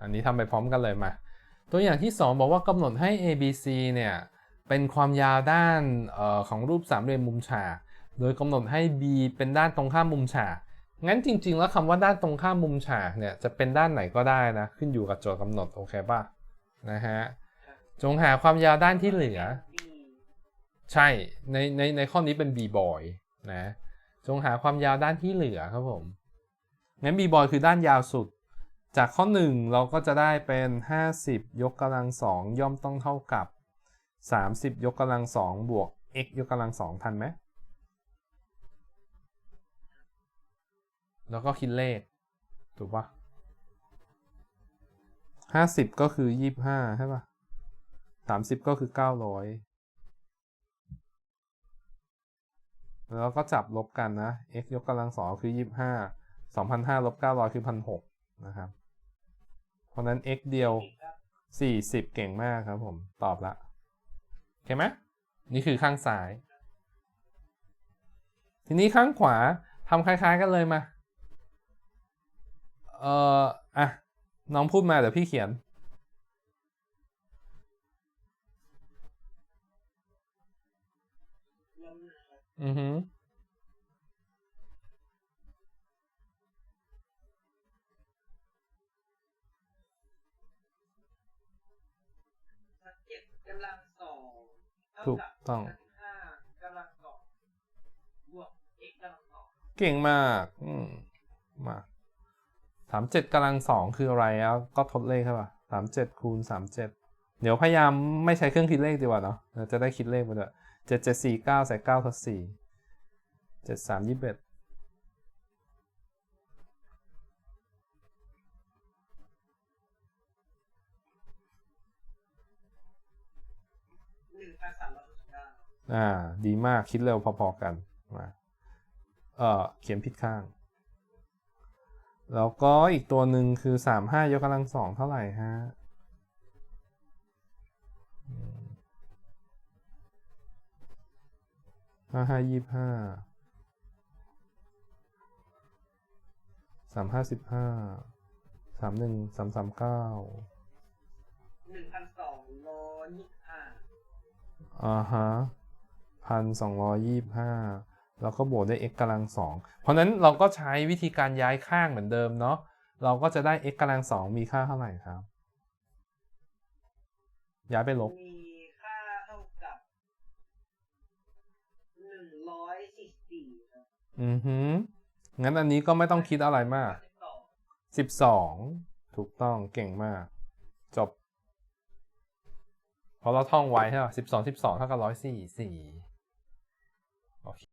อันนี้ทำไปพร้อมกันเลยมา ตัวอย่างที่ 2 บอกว่ากำหนดให้ ABC เนี่ยเป็นความยาวด้านออของรูปสามเหลี่ยมมุมฉาก โดยกำหนดให้ B เป็นด้านตรงข้ามมุมฉาก งั้นจริง ๆ แล้วคำว่าด้านตรงข้ามมุมฉากเนี่ยจะเป็นด้านไหนก็ได้นะ ขึ้นอยู่กับโจทย์กำหนดโอเคป่ะนะฮะ จงหาความยาวด้านที่เหลือ ใช่ ในในในข้อนี้เป็น b boy นะ จงหาความยาวด้านที่เหลือครับผม งั้น b boy คือด้านยาวสุด จากข้อ 1 เราก็จะได้เป็น 50 ยกกำลัง2ย่อมต้องเท่ากับ 30 ยกกำลัง2บวก x ยกกำลัง2ทันไหม แล้วก็คิดเลข ถูกปะ50 ก็คือ 25 ใช่ปะ30 ก็คือ 900แล้วก็จับลบกันนะ x ยกกำลังสองคือ 25 2,500ลบ900 คือ 1,600 นะครับ ราะนั้น x เดียว 40 เก่งมากครับผม ตอบละโอเคไหมนี่คือข้างซ้าย ทีนี้ข้างขวาทำคล้าย ๆ กันเลยมา เอ่อ อะ น้องพูดมาเดี๋ยวพี่เขียนเริ่มนะครับอือฮึ กำลังสองเท่าถูกกับต้องสักห้ากำลังสองบวก x กำลังสองเก่งมากอืมมาสามเจ็ดกำลังสองคืออะไรแล้วก็ทดเลขใช่ป่ะสามเจ็ดคูณสามเจ็ดเดี๋ยวพยายามไม่ใช้เครื่องคิดเลขดีกว่าเนาะเราจะได้คิดเลขไปด้วยเจ็ดเจ็ดสี่เก้าใส่เก้าทดสี่เจ็ดสามยี่สิบเอ็ด อยหกสิบเก้าอ่า ดีมากคิดเร็วพอๆกันมาเอ่อเขียนผิดข้าง แล้วก็อีกตัวหนึ่งคือสามห้ายกกำลังสองเท่าไหร่ฮะห้าห้ายี่ห้าสามห้าสิบห้าสามหนึ่งสามสามเก้าหนึ่งพันสองร้อยยี่สิบห้า อ่าฮะพันสองร้อยยี่ห้าแล้วก็บวกด้วย x กำลังสองเพราะฉะนั้นเราก็ใช้วิธีการย้ายข้างเหมือนเดิมเนาะเราก็จะได้ x กำลังสองมีค่าเท่าไหร่ครับ ย้ายไปลบ มีค่าเท่ากับหนึ่งร้อยสี่สิบสี่ครับอือฮึงั้นอันนี้ก็ไม่ต้องคิดอะไรมากสิบสองสิบสองถูกต้องเก่งมาก จบ เพราะเราท่องไว้ใช่ป่ะสิบสองสิบสองเท่ากับร้อยสี่สี่โอเค